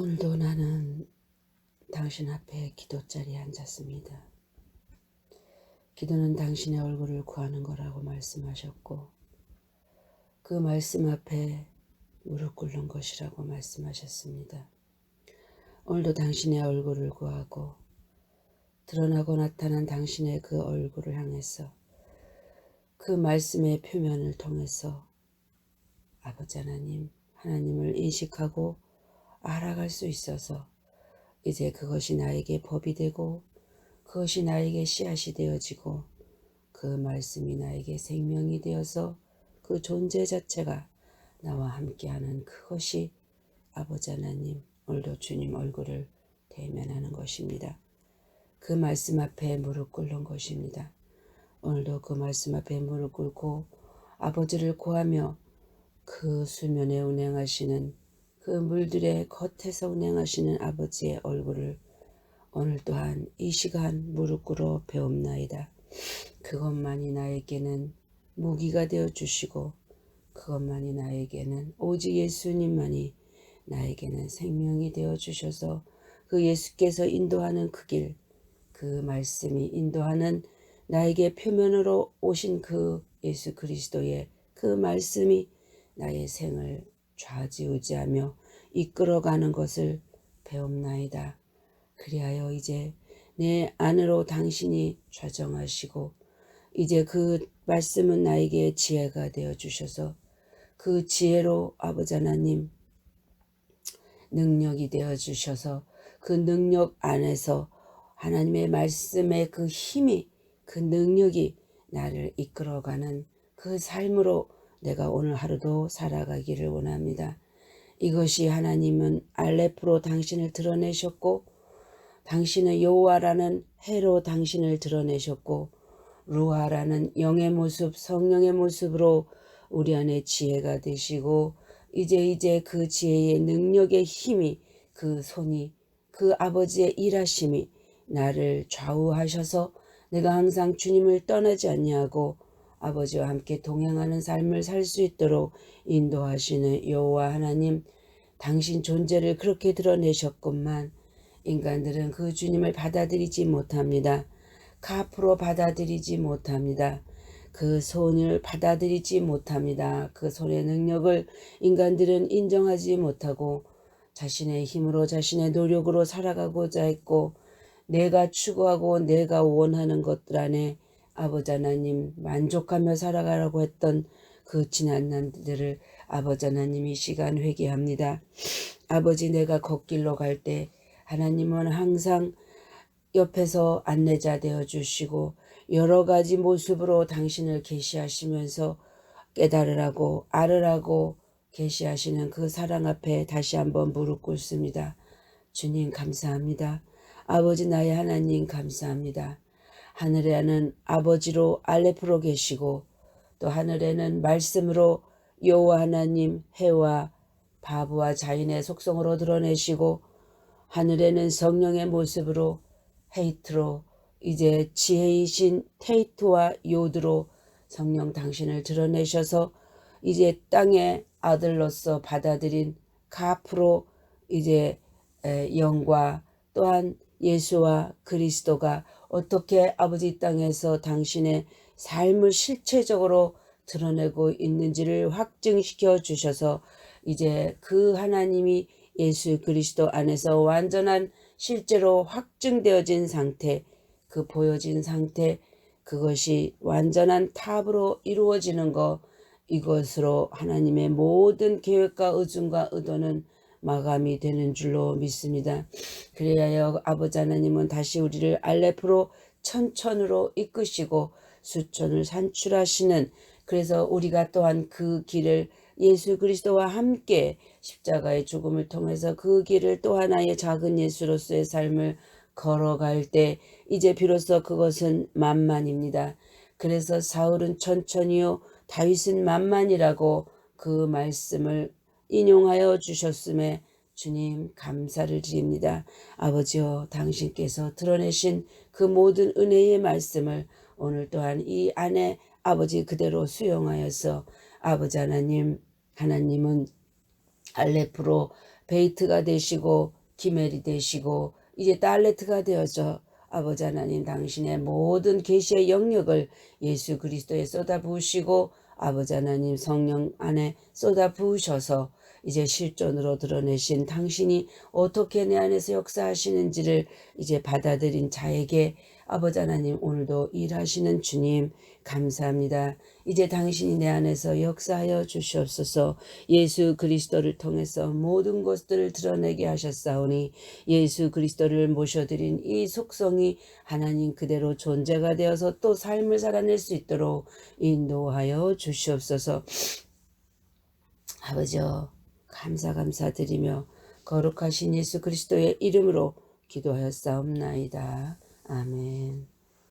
오늘도 나는 당신 앞에 기도 자리에 앉았습니다. 기도는 당신의 얼굴을 구하는 거라고 말씀하셨고, 그 말씀 앞에 무릎 꿇는 것이라고 말씀하셨습니다. 오늘도 당신의 얼굴을 구하고, 드러나고 나타난 당신의 그 얼굴을 향해서 그 말씀의 표면을 통해서 아버지 하나님, 하나님을 인식하고 알아갈 수 있어서 이제 그것이 나에게 법이 되고 그것이 나에게 씨앗이 되어지고 그 말씀이 나에게 생명이 되어서 그 존재 자체가 나와 함께하는 그것이 아버지 하나님 오늘도 주님 얼굴을 대면하는 것입니다. 그 말씀 앞에 무릎 꿇는 것입니다. 오늘도 그 말씀 앞에 무릎 꿇고 아버지를 구하며 그 수면에 운행하시는 그 물들의 겉에서 운행하시는 아버지의 얼굴을 오늘 또한 이 시간 무릎 꿇어 배움나이다. 그것만이 나에게는 무기가 되어 주시고 그것만이 나에게는 오직 예수님만이 나에게는 생명이 되어 주셔서 그 예수께서 인도하는 그 길, 그 말씀이 인도하는 나에게 표면으로 오신 그 예수 그리스도의 그 말씀이 나의 생을 좌지우지하며 이끌어가는 것을 배움나이다. 그리하여 이제 내 안으로 당신이 좌정하시고 이제 그 말씀은 나에게 지혜가 되어 주셔서 그 지혜로 아버지 하나님 능력이 되어 주셔서 그 능력 안에서 하나님의 말씀의 그 힘이 그 능력이 나를 이끌어가는 그 삶으로 내가 오늘 하루도 살아가기를 원합니다. 이것이 하나님은 알레프로 당신을 드러내셨고 당신은 여호와라는 해로 당신을 드러내셨고 루아라는 영의 모습 성령의 모습으로 우리 안에 지혜가 되시고 이제 이제 그 지혜의 능력의 힘이 그 손이 그 아버지의 일하심이 나를 좌우하셔서 내가 항상 주님을 떠나지 아니하고 아버지와 함께 동행하는 삶을 살 수 있도록 인도하시는 여호와 하나님 당신 존재를 그렇게 드러내셨건만 인간들은 그 주님을 받아들이지 못합니다. 카프로 받아들이지 못합니다. 그 손을 받아들이지 못합니다. 그 손의 능력을 인간들은 인정하지 못하고 자신의 힘으로 자신의 노력으로 살아가고자 했고 내가 추구하고 내가 원하는 것들 안에 아버지 하나님 만족하며 살아가라고 했던 그 지난 날들을 아버지 하나님 이 시간 회개합니다. 아버지 내가 걷길로 갈 때 하나님은 항상 옆에서 안내자 되어 주시고 여러 가지 모습으로 당신을 계시하시면서 깨달으라고 알으라고 계시하시는 그 사랑 앞에 다시 한번 무릎 꿇습니다. 주님 감사합니다. 아버지 나의 하나님 감사합니다. 하늘에는 아버지로 알레프로 계시고 또 하늘에는 말씀으로 여호와 하나님 해와 바보와 자인의 속성으로 드러내시고 하늘에는 성령의 모습으로 헤이트로 이제 지혜이신 테이트와 요드로 성령 당신을 드러내셔서 이제 땅의 아들로서 받아들인 카프로 이제 영과 또한 예수와 그리스도가 어떻게 아버지 땅에서 당신의 삶을 실체적으로 드러내고 있는지를 확증시켜 주셔서 이제 그 하나님이 예수 그리스도 안에서 완전한 실제로 확증되어진 상태, 그 보여진 상태, 그것이 완전한 탑으로 이루어지는 것, 이것으로 하나님의 모든 계획과 의중과 의도는 마감이 되는 줄로 믿습니다. 그래야 아버지 하나님은 다시 우리를 알레프로 천천으로 이끄시고 수천을 산출하시는 그래서 우리가 또한 그 길을 예수 그리스도와 함께 십자가의 죽음을 통해서 그 길을 또 하나의 작은 예수로서의 삶을 걸어갈 때 이제 비로소 그것은 만만입니다. 그래서 사울은 천천히요 다윗은 만만이라고 그 말씀을 인용하여 주셨음에 주님 감사를 드립니다. 아버지여 당신께서 드러내신 그 모든 은혜의 말씀을 오늘 또한 이 안에 아버지 그대로 수용하여서 아버지 하나님 하나님은 알레프로 베이트가 되시고 기멜이 되시고 이제 달레트가 되어져 아버지 하나님 당신의 모든 계시의 영역을 예수 그리스도에 쏟아 부으시고 아버지 하나님 성령 안에 쏟아 부으셔서 이제 실존으로 드러내신 당신이 어떻게 내 안에서 역사하시는지를 이제 받아들인 자에게 아버지 하나님 오늘도 일하시는 주님 감사합니다. 이제 당신이 내 안에서 역사하여 주시옵소서 예수 그리스도를 통해서 모든 것들을 드러내게 하셨사오니 예수 그리스도를 모셔드린 이 속성이 하나님 그대로 존재가 되어서 또 삶을 살아낼 수 있도록 인도하여 주시옵소서 아버지여 감사 감사드리며 거룩하신 예수 그리스도의 이름으로 기도하였사옵나이다. 아멘.